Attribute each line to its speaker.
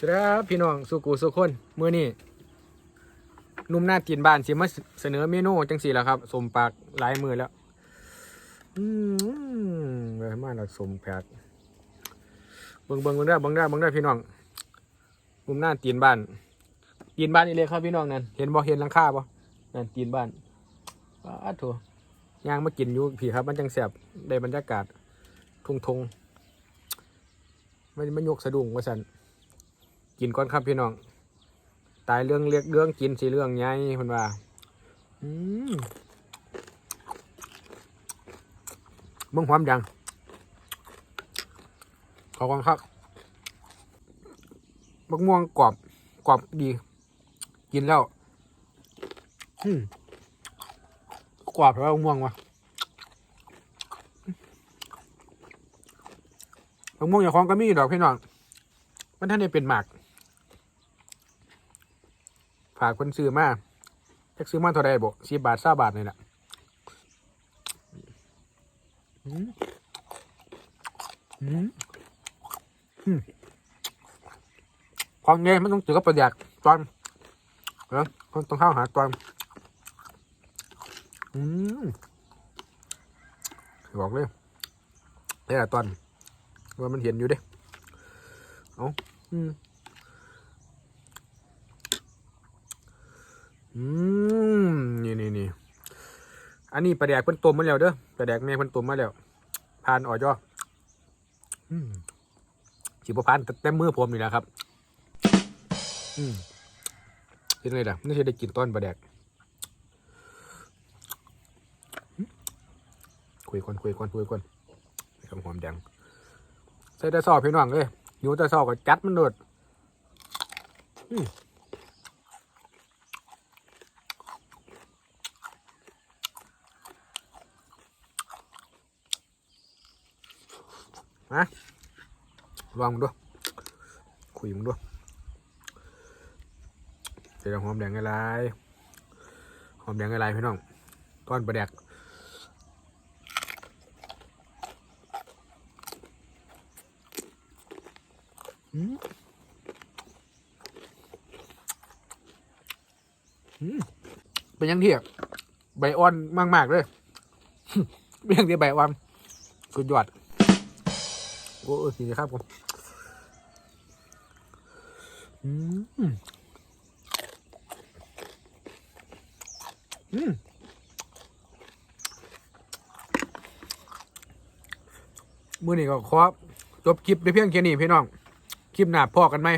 Speaker 1: สวัสดีครับพี่น้องสุกูสุคนเมื้อนี้หนุ่มหน้าตีนบ้านสิมาเสนอเมนูจังสี่แล้วครับสมปากหลายมือแล้วอืมเอ้ยมาแล้วสมแปดเบิ่งเบิ่งเบิ่งได้เบิ่งได้เบิ่งได้พี่น้องนุ่มหน้าตีนบ้านตีนบ้านนี่เลยครับพี่น้องนั่นเห็นบ่เห็นหลังคาบ่นั่นตีนบ้านอ้าโถย่างมากินอยู่พี่ครับมันจังแสบได้บรรยากาศทงทงไม่ไม่ยกสะดุ้งว่าสัน กินก่อนครับพี่น้อง ตายเรื่องเรียกเรื่องกินสิเรื่องใหญ่เพิ่นว่าอืมเบิ่งความดังขอบคุณครับมะม่วงกรอบกรอบดี กินแล้วอืมกรอบแล้วมะม่วงวะมะม่วงอย่างของก็มีดอกพี่น้องมันท่านได้เป็นหมาก ฝากคนซื้อมาจักซื้อมาเท่าไรบ่สิบบาทสาบาทนี่แหละอืมอืมอืมความเงี้ยมันต้องเจอกับประหยัดตอนเออต้องต้องเข้าหาตอนอืมบอกเลยนี่แหละตอนว่ามันเห็นอยู่เด้เอาอืม อืมนี่นี่นี่อันนี้ปลาแดกเพิ่นต้มมาแล้วเด้อปลาแดกแม่เพิ่นต้มมาแล้วผ่านออยออืมสิบ่ผ่านแต่แต่มือผมนี่แหละครับ อืมเป็นไงล่ะไม่ใช่ได้กินต้นปลาแดกคุยก่อนคุยก่อนคุยก่อนคำหอมแดงใส่แต่ซอพี่น้องเลยอยู่แต่ซอก็จัดมันโดดอืม นะลองมึงดูคุยมึงดูเดี๋ยวหอมแดงอะไรหอมแดงอะไรพี่น้องต้อนปลาแดกอืมอืมเป็นยังที่ใบอ่อนมาก ๆ เลยเป็นยังที่ใบอ่อนสุดยอด โอ้ยนี่ครับผมอืมอืมมือนี้ก็ขอจบคลิปในเพียงแค่นี้พี่น้อง คลิปหน้าพอกันไหม